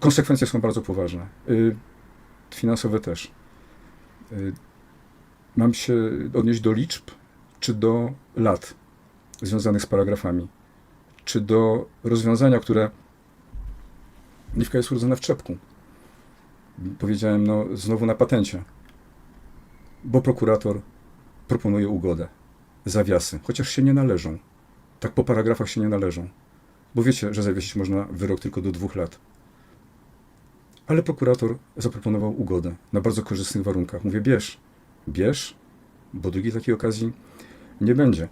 Konsekwencje są bardzo poważne. Y, Finansowe też. Y, Mam się odnieść do liczb, czy do lat związanych z paragrafami, czy do rozwiązania, które Liwka jest urodzona w czepku. Powiedziałem, no, znowu na patencie. Bo prokurator proponuje ugodę. Zawiasy, chociaż się nie należą. Tak po paragrafach się nie należą. Bo wiecie, że zawiesić można wyrok tylko do dwóch lat. Ale prokurator zaproponował ugodę na bardzo korzystnych warunkach. Mówię, bierz, bierz, bo drugiej takiej okazji nie będzie.